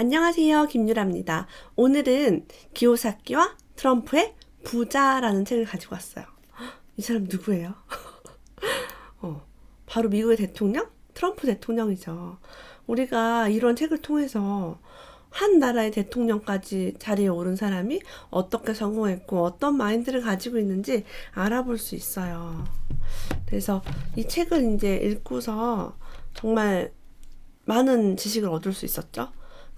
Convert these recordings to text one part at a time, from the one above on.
안녕하세요. 김유라입니다. 오늘은 기요사키와 트럼프의 부자라는 책을 가지고 왔어요. 이 사람 누구예요? 어, 바로 미국의 대통령? 트럼프 대통령이죠. 우리가 이런 책을 통해서 한 나라의 대통령까지 자리에 오른 사람이 어떻게 성공했고 어떤 마인드를 가지고 있는지 알아볼 수 있어요. 그래서 이 책을 이제 읽고서 정말 많은 지식을 얻을 수 있었죠.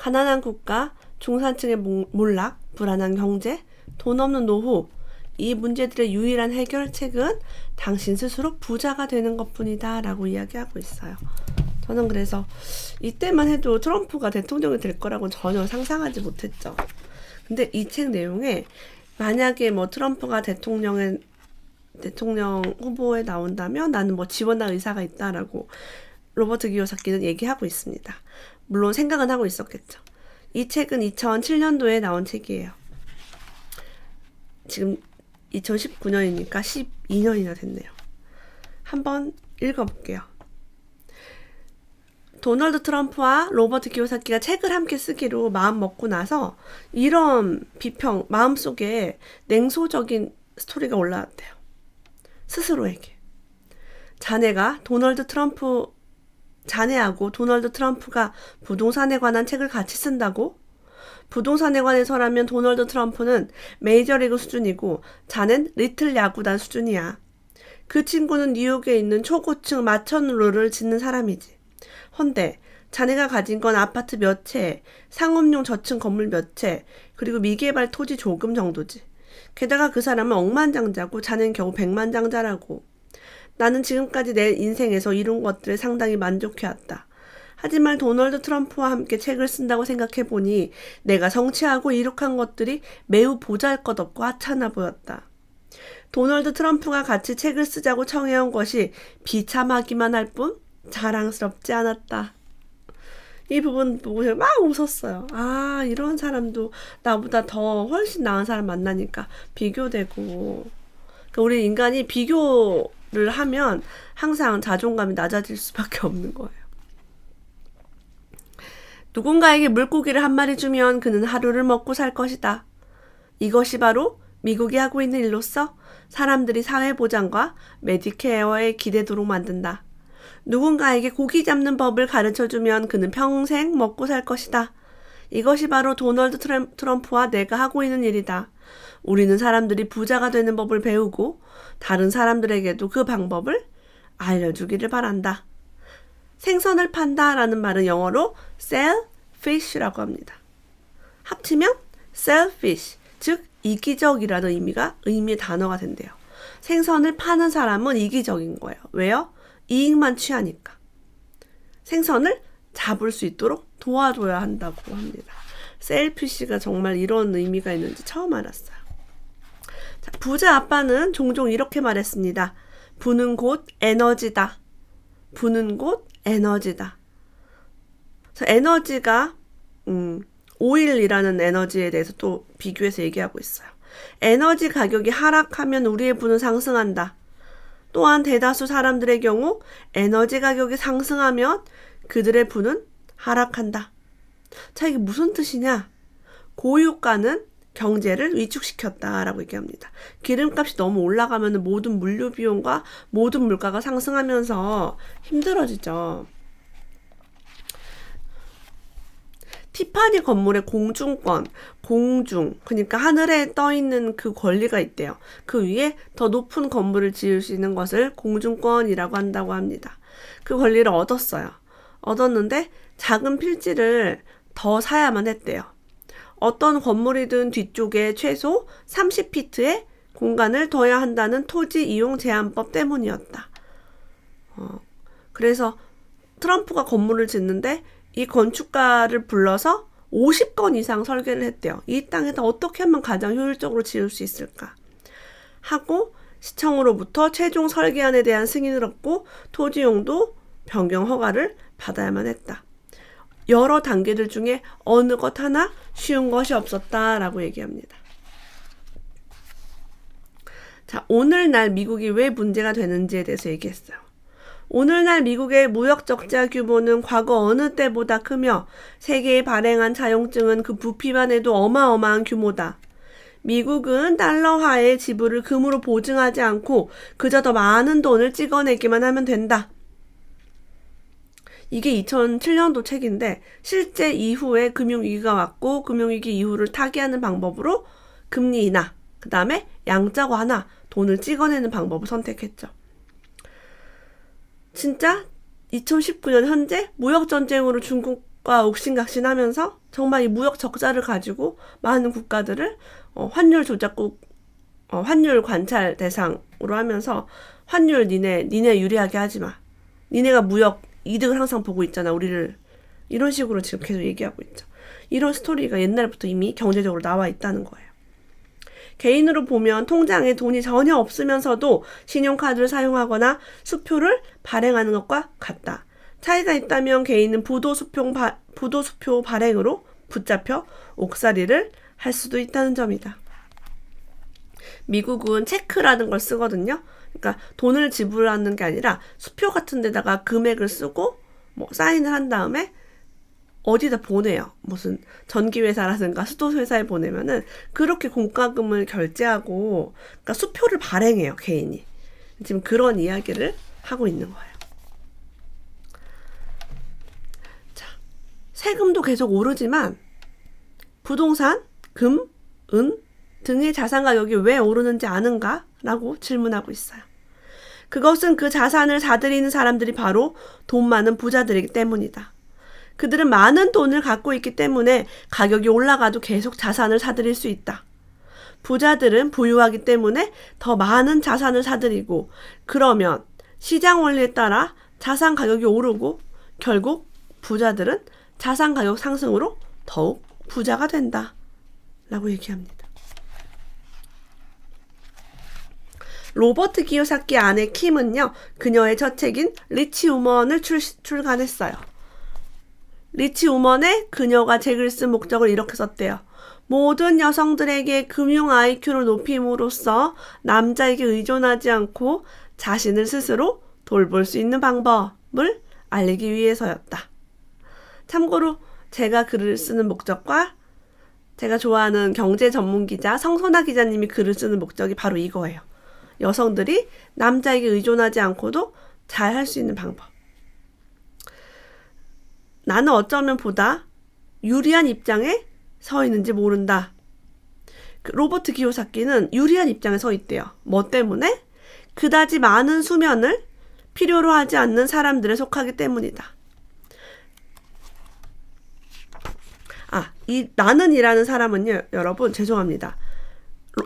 가난한 국가, 중산층의 몰락, 불안한 경제, 돈 없는 노후, 이 문제들의 유일한 해결책은 당신 스스로 부자가 되는 것 뿐이다 라고 이야기하고 있어요. 저는 그래서 이때만 해도 트럼프가 대통령이 될 거라고는 전혀 상상하지 못했죠. 근데 이 책 내용에 만약에 뭐 트럼프가 대통령에 대통령 후보에 나온다면 나는 뭐 지원할 의사가 있다라고 로버트 기요사키는 얘기하고 있습니다. 물론 생각은 하고 있었겠죠. 이 책은 2007년도에 나온 책이에요. 지금 2019년이니까 12년이나 됐네요. 한번 읽어볼게요. 도널드 트럼프와 로버트 기요사키가 책을 함께 쓰기로 마음 먹고 나서 이런 비평, 마음속에 냉소적인 스토리가 올라왔대요. 스스로에게. 자네가 도널드 트럼프 자네하고 도널드 트럼프가 부동산에 관한 책을 같이 쓴다고? 부동산에 관해서라면 도널드 트럼프는 메이저리그 수준이고 자넨 리틀 야구단 수준이야. 그 친구는 뉴욕에 있는 초고층 마천루를 짓는 사람이지. 헌데 자네가 가진 건 아파트 몇 채, 상업용 저층 건물 몇 채, 그리고 미개발 토지 조금 정도지. 게다가 그 사람은 억만장자고 자넨 겨우 백만장자라고. 나는 지금까지 내 인생에서 이룬 것들에 상당히 만족해왔다. 하지만 도널드 트럼프와 함께 책을 쓴다고 생각해 보니 내가 성취하고 이룩한 것들이 매우 보잘 것 없고 하찮아 보였다. 도널드 트럼프가 같이 책을 쓰자고 청해온 것이 비참하기만 할 뿐 자랑스럽지 않았다. 이 부분 보고 막 웃었어요. 아, 이런 사람도 나보다 더 훨씬 나은 사람 만나니까 비교되고. 그러니까 우리 인간이 비교 를 하면 항상 자존감이 낮아질 수밖에 없는 거예요. 누군가에게 물고기를 한 마리 주면 그는 하루를 먹고 살 것이다. 이것이 바로 미국이 하고 있는 일로서 사람들이 사회보장과 메디케어에 기대도록 만든다. 누군가에게 고기 잡는 법을 가르쳐 주면 그는 평생 먹고 살 것이다. 이것이 바로 도널드 트럼프와 내가 하고 있는 일이다. 우리는 사람들이 부자가 되는 법을 배우고 다른 사람들에게도 그 방법을 알려주기를 바란다. 생선을 판다 라는 말은 영어로 sell fish라고 합니다. 합치면 selfish, 즉 이기적이라는 의미가 의미의 단어가 된대요. 생선을 파는 사람은 이기적인 거예요. 왜요? 이익만 취하니까. 생선을 잡을 수 있도록 도와줘야 한다고 합니다. 셀피쉬가 정말 이런 의미가 있는지 처음 알았어요. 자, 부자 아빠는 종종 이렇게 말했습니다. 부는 곳 에너지다. 부는 곳 에너지다. 에너지가 음, 오일이라는 에너지에 대해서 또 비교해서 얘기하고 있어요. 에너지 가격이 하락하면 우리의 부는 상승한다. 또한 대다수 사람들의 경우 에너지 가격이 상승하면 그들의 부는 하락한다. 자, 이게 무슨 뜻이냐? 고유가는 경제를 위축시켰다라고 얘기합니다. 기름값이 너무 올라가면 모든 물류 비용과 모든 물가가 상승하면서 힘들어지죠. 티파니 건물의 공중권, 공중, 그러니까 하늘에 떠 있는 그 권리가 있대요. 그 위에 더 높은 건물을 지을 수 있는 것을 공중권이라고 한다고 합니다. 그 권리를 얻었어요. 얻었는데 작은 필지를 더 사야만 했대요. 어떤 건물이든 뒤쪽에 최소 30피트의 공간을 둬야 한다는 토지 이용 제한법 때문이었다. 어, 그래서 트럼프가 건물을 짓는데 이 건축가를 불러서 50건 이상 설계를 했대요. 이 땅에다 어떻게 하면 가장 효율적으로 지을 수 있을까? 하고 시청으로부터 최종 설계안에 대한 승인을 얻고 토지용도 변경 허가를 받아야만 했다. 여러 단계들 중에 어느 것 하나 쉬운 것이 없었다라고 얘기합니다. 자, 오늘날 미국이 왜 문제가 되는지에 대해서 얘기했어요. 오늘날 미국의 무역 적자 규모는 과거 어느 때보다 크며 세계에 발행한 자용증은 그 부피만 해도 어마어마한 규모다. 미국은 달러화의 지불을 금으로 보증하지 않고 그저 더 많은 돈을 찍어내기만 하면 된다. 이게 2007년도 책인데 실제 이후에 금융위기가 왔고 금융위기 이후를 타개하는 방법으로 금리 인하, 그 다음에 양적 완화, 돈을 찍어내는 방법을 선택했죠. 진짜 2019년 현재 무역 전쟁으로 중국과 옥신각신하면서 정말 이 무역 적자를 가지고 많은 국가들을 어, 환율 조작국 어, 환율 관찰 대상으로 하면서 환율 니네 니네 유리하게 하지 마. 니네가 무역 이득을 항상 보고 있잖아. 우리를 이런 식으로 지금 계속 얘기하고 있죠. 이런 스토리가 옛날부터 이미 경제적으로 나와 있다는 거예요. 개인으로 보면 통장에 돈이 전혀 없으면서도 신용카드를 사용하거나 수표를 발행하는 것과 같다. 차이가 있다면 개인은 부도수표, 바, 부도수표 발행으로 붙잡혀 옥살이를 할 수도 있다는 점이다. 미국은 체크라는 걸 쓰거든요. 그러니까 돈을 지불하는 게 아니라 수표 같은 데다가 금액을 쓰고 뭐 사인을 한 다음에 어디다 보내요. 무슨 전기회사라든가 수도회사에 보내면은 그렇게 공과금을 결제하고 그러니까 수표를 발행해요. 개인이. 지금 그런 이야기를 하고 있는 거예요. 자, 세금도 계속 오르지만 부동산, 금, 은 등의 자산 가격이 왜 오르는지 아는가? 라고 질문하고 있어요. 그것은 그 자산을 사들이는 사람들이 바로 돈 많은 부자들이기 때문이다. 그들은 많은 돈을 갖고 있기 때문에 가격이 올라가도 계속 자산을 사들일 수 있다. 부자들은 부유하기 때문에 더 많은 자산을 사들이고 그러면 시장 원리에 따라 자산 가격이 오르고 결국 부자들은 자산 가격 상승으로 더욱 부자가 된다. 라고 얘기합니다. 로버트 기요사키 아내 킴은요, 그녀의 첫 책인 리치 우먼을 출, 출간했어요. 리치 우먼의 그녀가 책을 쓴 목적을 이렇게 썼대요. 모든 여성들에게 금융 IQ를 높임으로써 남자에게 의존하지 않고 자신을 스스로 돌볼 수 있는 방법을 알리기 위해서였다. 참고로 제가 글을 쓰는 목적과 제가 좋아하는 경제 전문 기자 성소나 기자님이 글을 쓰는 목적이 바로 이거예요. 여성들이 남자에게 의존하지 않고도 잘 할 수 있는 방법. 나는 어쩌면 보다 유리한 입장에 서 있는지 모른다. 그 로버트 기요사키는 유리한 입장에 서 있대요. 뭐 때문에? 그다지 많은 수면을 필요로 하지 않는 사람들에 속하기 때문이다. 아, 이 나는 이라는 사람은요, 여러분, 죄송합니다.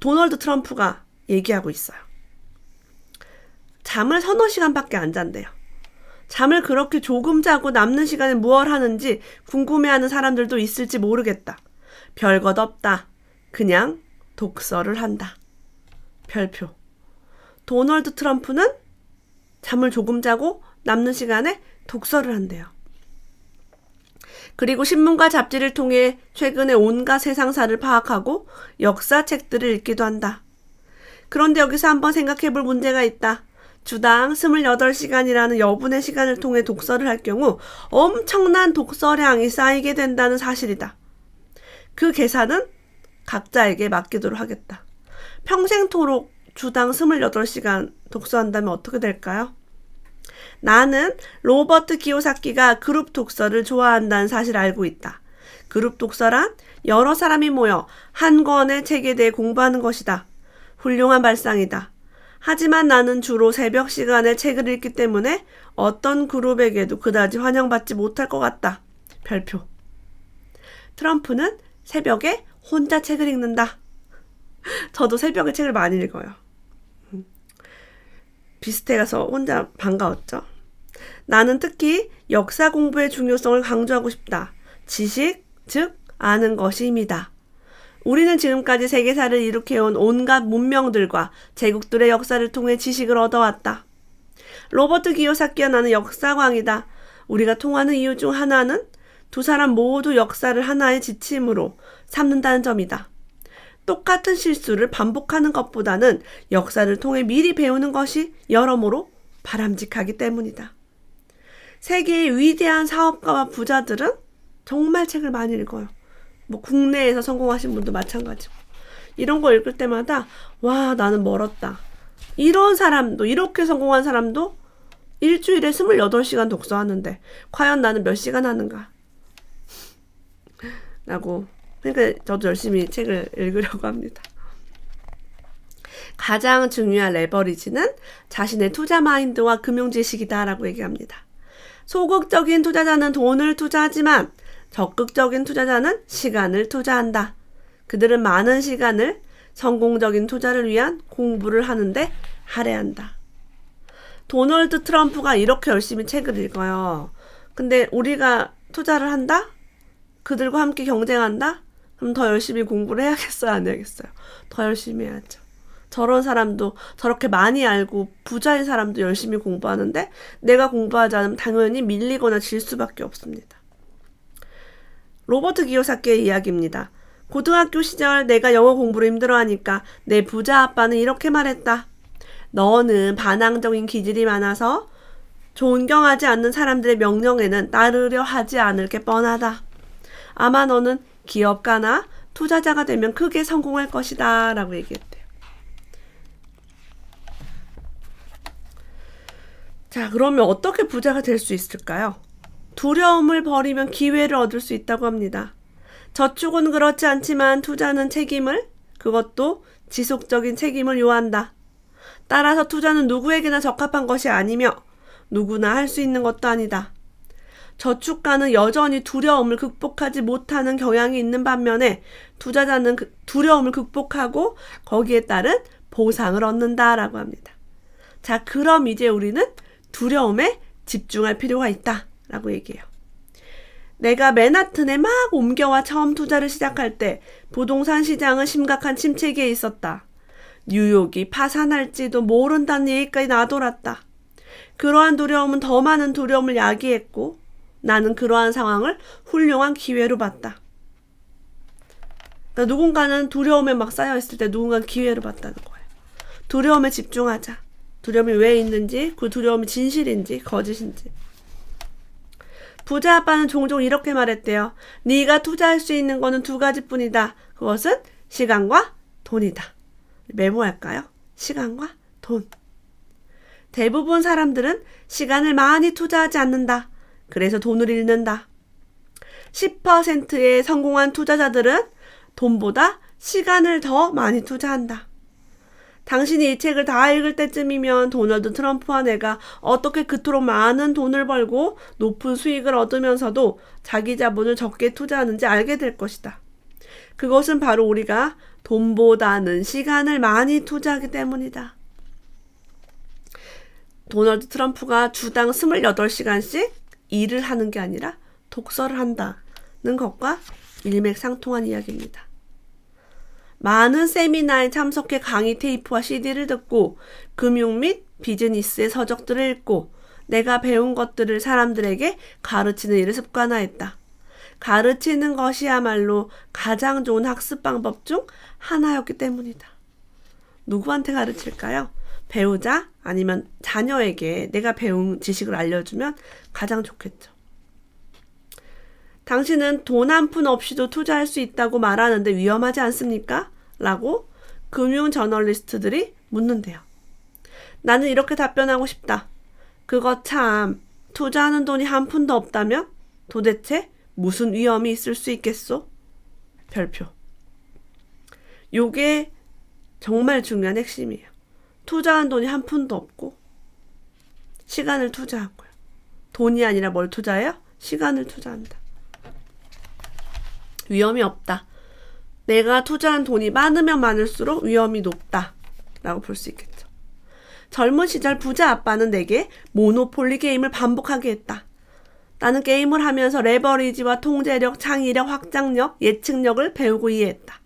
도널드 트럼프가 얘기하고 있어요. 잠을 서너 시간밖에 안 잔대요. 잠을 그렇게 조금 자고 남는 시간에 무얼 하는지 궁금해하는 사람들도 있을지 모르겠다. 별것 없다. 그냥 독서를 한다. 별표. 도널드 트럼프는 잠을 조금 자고 남는 시간에 독서를 한대요. 그리고 신문과 잡지를 통해 최근의 온갖 세상사를 파악하고 역사책들을 읽기도 한다. 그런데 여기서 한번 생각해 볼 문제가 있다. 주당 28시간이라는 여분의 시간을 통해 독서를 할 경우 엄청난 독서량이 쌓이게 된다는 사실이다. 그 계산은 각자에게 맡기도록 하겠다. 평생토록 주당 28시간 독서한다면 어떻게 될까요? 나는 로버트 기요사키가 그룹 독서를 좋아한다는 사실을 알고 있다. 그룹 독서란 여러 사람이 모여 한 권의 책에 대해 공부하는 것이다. 훌륭한 발상이다. 하지만 나는 주로 새벽 시간에 책을 읽기 때문에 어떤 그룹에게도 그다지 환영받지 못할 것 같다. 별표. 트럼프는 새벽에 혼자 책을 읽는다. 저도 새벽에 책을 많이 읽어요. 비슷해가서 혼자 반가웠죠. 나는 특히 역사 공부의 중요성을 강조하고 싶다. 지식, 즉, 아는 것이 힘이다. 우리는 지금까지 세계사를 일으켜온 온갖 문명들과 제국들의 역사를 통해 지식을 얻어왔다. 로버트 기요사키와 나는 역사광이다. 우리가 통하는 이유 중 하나는 두 사람 모두 역사를 하나의 지침으로 삼는다는 점이다. 똑같은 실수를 반복하는 것보다는 역사를 통해 미리 배우는 것이 여러모로 바람직하기 때문이다. 세계의 위대한 사업가와 부자들은 정말 책을 많이 읽어요. 뭐 국내에서 성공하신 분도 마찬가지고. 이런 거 읽을 때마다 와 나는 멀었다. 이런 사람도 이렇게 성공한 사람도 일주일에 28시간 독서하는데 과연 나는 몇 시간 하는가? 라고 그러니까 저도 열심히 책을 읽으려고 합니다. 가장 중요한 레버리지는 자신의 투자 마인드와 금융 지식이다라고 얘기합니다. 소극적인 투자자는 돈을 투자하지만 적극적인 투자자는 시간을 투자한다. 그들은 많은 시간을 성공적인 투자를 위한 공부를 하는데 할애한다. 도널드 트럼프가 이렇게 열심히 책을 읽어요. 근데 우리가 투자를 한다? 그들과 함께 경쟁한다? 그럼 더 열심히 공부를 해야겠어요? 안 해야겠어요? 더 열심히 해야죠. 저런 사람도 저렇게 많이 알고 부자인 사람도 열심히 공부하는데 내가 공부하지 않으면 당연히 밀리거나 질 수밖에 없습니다. 로버트 기요사키의 이야기입니다. 고등학교 시절 내가 영어 공부를 힘들어하니까 내 부자 아빠는 이렇게 말했다. 너는 반항적인 기질이 많아서 존경하지 않는 사람들의 명령에는 따르려 하지 않을 게 뻔하다. 아마 너는 기업가나 투자자가 되면 크게 성공할 것이다. 라고 얘기했대요. 자, 그러면 어떻게 부자가 될 수 있을까요? 두려움을 버리면 기회를 얻을 수 있다고 합니다. 저축은 그렇지 않지만 투자는 책임을, 그것도 지속적인 책임을 요한다. 따라서 투자는 누구에게나 적합한 것이 아니며 누구나 할 수 있는 것도 아니다. 저축가는 여전히 두려움을 극복하지 못하는 경향이 있는 반면에 투자자는 그 두려움을 극복하고 거기에 따른 보상을 얻는다라고 합니다. 자, 그럼 이제 우리는 두려움에 집중할 필요가 있다 라고 얘기해요. 내가 맨하튼에 막 옮겨와 처음 투자를 시작할 때 부동산 시장은 심각한 침체기에 있었다. 뉴욕이 파산할지도 모른다는 얘기까지 나돌았다. 그러한 두려움은 더 많은 두려움을 야기했고 나는 그러한 상황을 훌륭한 기회로 봤다. 그러니까 누군가는 두려움에 막 쌓여있을 때 누군가는 기회로 봤다는 거예요. 두려움에 집중하자. 두려움이 왜 있는지, 그 두려움이 진실인지, 거짓인지. 부자 아빠는 종종 이렇게 말했대요. 네가 투자할 수 있는 거는 두 가지뿐이다. 그것은 시간과 돈이다. 메모할까요? 시간과 돈. 대부분 사람들은 시간을 많이 투자하지 않는다. 그래서 돈을 잃는다. 10%의 성공한 투자자들은 돈보다 시간을 더 많이 투자한다. 당신이 이 책을 다 읽을 때쯤이면 도널드 트럼프와 내가 어떻게 그토록 많은 돈을 벌고 높은 수익을 얻으면서도 자기 자본을 적게 투자하는지 알게 될 것이다. 그것은 바로 우리가 돈보다는 시간을 많이 투자하기 때문이다. 도널드 트럼프가 주당 28시간씩 일을 하는 게 아니라 독서를 한다는 것과 일맥상통한 이야기입니다. 많은 세미나에 참석해 강의 테이프와 CD를 듣고 금융 및 비즈니스의 서적들을 읽고 내가 배운 것들을 사람들에게 가르치는 일을 습관화했다. 가르치는 것이야말로 가장 좋은 학습 방법 중 하나였기 때문이다. 누구한테 가르칠까요? 배우자 아니면 자녀에게 내가 배운 지식을 알려주면 가장 좋겠죠. 당신은 돈 한 푼 없이도 투자할 수 있다고 말하는데 위험하지 않습니까? 라고 금융 저널리스트들이 묻는데요. 나는 이렇게 답변하고 싶다. 그거 참, 투자하는 돈이 한 푼도 없다면 도대체 무슨 위험이 있을 수 있겠소? 별표. 요게 정말 중요한 핵심이에요. 투자한 돈이 한 푼도 없고 시간을 투자하고요. 돈이 아니라 뭘 투자해요? 시간을 투자한다. 위험이 없다. 내가 투자한 돈이 많으면 많을수록 위험이 높다. 라고 볼 수 있겠죠. 젊은 시절 부자 아빠는 내게 모노폴리 게임을 반복하게 했다. 나는 게임을 하면서 레버리지와 통제력, 창의력, 확장력, 예측력을 배우고 이해했다.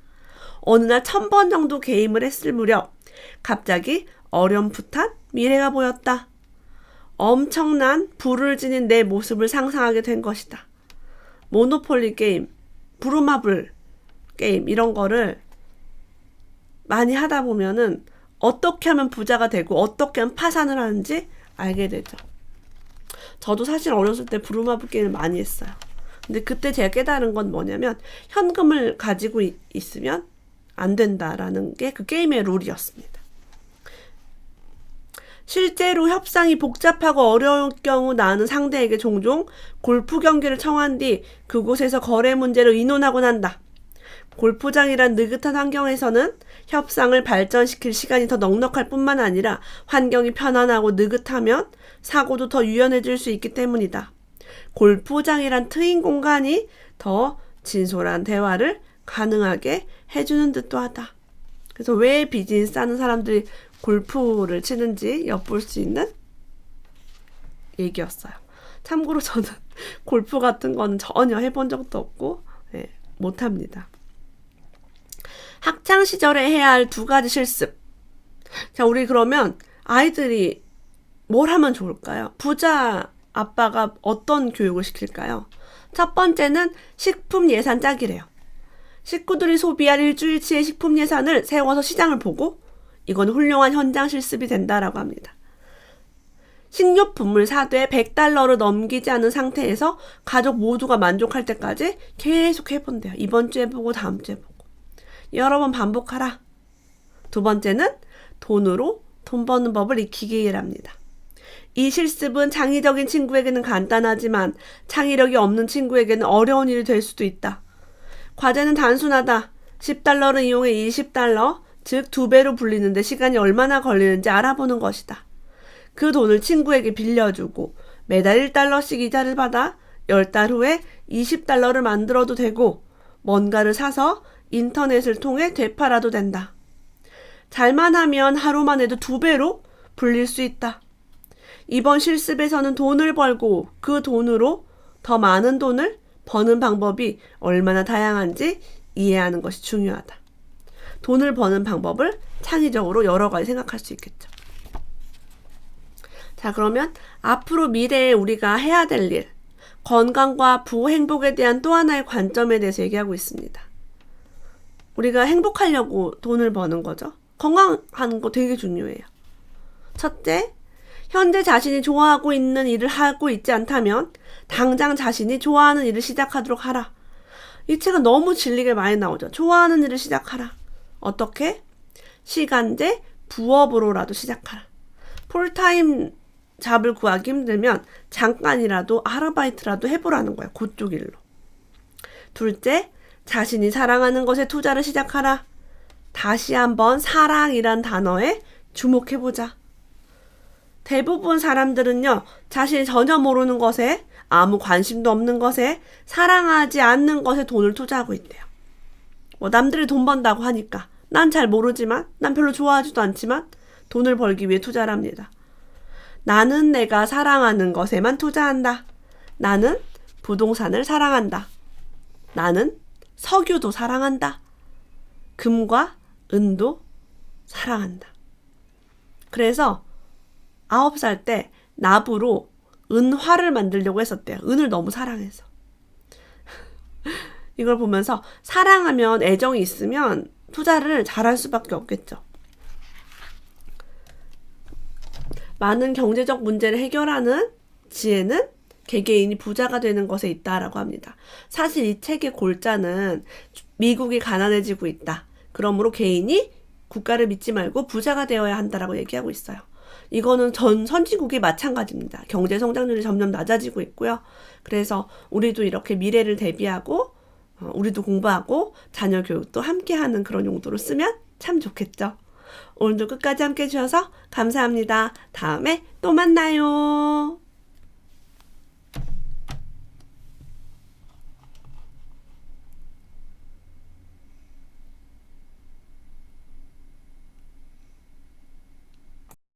어느 날 천 번 정도 게임을 했을 무렵 갑자기 어렴풋한 미래가 보였다. 엄청난 불을 지닌 내 모습을 상상하게 된 것이다. 모노폴리 게임, 부루마블 게임 이런 거를 많이 하다 보면은 어떻게 하면 부자가 되고 어떻게 하면 파산을 하는지 알게 되죠. 저도 사실 어렸을 때 부루마블 게임을 많이 했어요. 근데 그때 제가 깨달은 건 뭐냐면 현금을 가지고 이- 있으면 안 된다라는 게 그 게임의 룰이었습니다. 실제로 협상이 복잡하고 어려울 경우 나는 상대에게 종종 골프 경기를 청한 뒤 그곳에서 거래 문제를 의논하곤 한다. 골프장이란 느긋한 환경에서는 협상을 발전시킬 시간이 더 넉넉할 뿐만 아니라 환경이 편안하고 느긋하면 사고도 더 유연해질 수 있기 때문이다. 골프장이란 트인 공간이 더 진솔한 대화를 가능하게 해주는 듯도 하다. 그래서 왜 비즈니스 하는 사람들이 골프를 치는지 엿볼 수 있는 얘기였어요. 참고로 저는 골프 같은 거는 전혀 해본 적도 없고 예, 못합니다. 학창 시절에 해야 할 두 가지 실습. 자, 우리 그러면 아이들이 뭘 하면 좋을까요? 부자 아빠가 어떤 교육을 시킬까요? 첫 번째는 식품 예산 짜기래요. 식구들이 소비할 일주일치의 식품 예산을 세워서 시장을 보고 이건 훌륭한 현장 실습이 된다라고 합니다. 식료품을 사되 100달러를 넘기지 않은 상태에서 가족 모두가 만족할 때까지 계속 해본대요. 이번 주에 보고 다음 주에 보고. 여러 번 반복하라. 두 번째는 돈으로 돈 버는 법을 익히기 일합니다. 이 실습은 창의적인 친구에게는 간단하지만 창의력이 없는 친구에게는 어려운 일이 될 수도 있다. 과제는 단순하다. 10달러를 이용해 20달러, 즉 두 배로 불리는데 시간이 얼마나 걸리는지 알아보는 것이다. 그 돈을 친구에게 빌려주고 매달 1달러씩 이자를 받아 10달 후에 20달러를 만들어도 되고 뭔가를 사서 인터넷을 통해 되팔아도 된다. 잘만 하면 하루만 해도 두 배로 불릴 수 있다. 이번 실습에서는 돈을 벌고 그 돈으로 더 많은 돈을 버는 방법이 얼마나 다양한지 이해하는 것이 중요하다. 돈을 버는 방법을 창의적으로 여러 가지 생각할 수 있겠죠. 자, 그러면 앞으로 미래에 우리가 해야 될 일, 건강과 부행복에 대한 또 하나의 관점에 대해서 얘기하고 있습니다. 우리가 행복하려고 돈을 버는 거죠. 건강한 거 되게 중요해요. 첫째, 현재 자신이 좋아하고 있는 일을 하고 있지 않다면 당장 자신이 좋아하는 일을 시작하도록 하라. 이 책은 너무 진리가 많이 나오죠. 좋아하는 일을 시작하라. 어떻게? 시간제 부업으로라도 시작하라. 풀타임 잡을 구하기 힘들면 잠깐이라도 아르바이트라도 해보라는 거야. 그쪽 일로. 둘째, 자신이 사랑하는 것에 투자를 시작하라. 다시 한번 사랑이란 단어에 주목해보자. 대부분 사람들은요, 자신이 전혀 모르는 것에, 아무 관심도 없는 것에, 사랑하지 않는 것에 돈을 투자하고 있대요. 뭐, 남들이 돈 번다고 하니까. 난 잘 모르지만, 난 별로 좋아하지도 않지만, 돈을 벌기 위해 투자를 합니다. 나는 내가 사랑하는 것에만 투자한다. 나는 부동산을 사랑한다. 나는 석유도 사랑한다. 금과 은도 사랑한다. 그래서 아홉 살때 납으로 은화를 만들려고 했었대요. 은을 너무 사랑해서. 이걸 보면서 사랑하면 애정이 있으면 투자를 잘할 수밖에 없겠죠. 많은 경제적 문제를 해결하는 지혜는 개개인이 부자가 되는 것에 있다라고 합니다. 사실 이 책의 골자는 미국이 가난해지고 있다. 그러므로 개인이 국가를 믿지 말고 부자가 되어야 한다라고 얘기하고 있어요. 이거는 전 선진국이 마찬가지입니다. 경제 성장률이 점점 낮아지고 있고요. 그래서 우리도 이렇게 미래를 대비하고 어, 우리도 공부하고 자녀 교육도 함께 하는 그런 용도로 쓰면 참 좋겠죠. 오늘도 끝까지 함께 해주셔서 감사합니다. 다음에 또 만나요.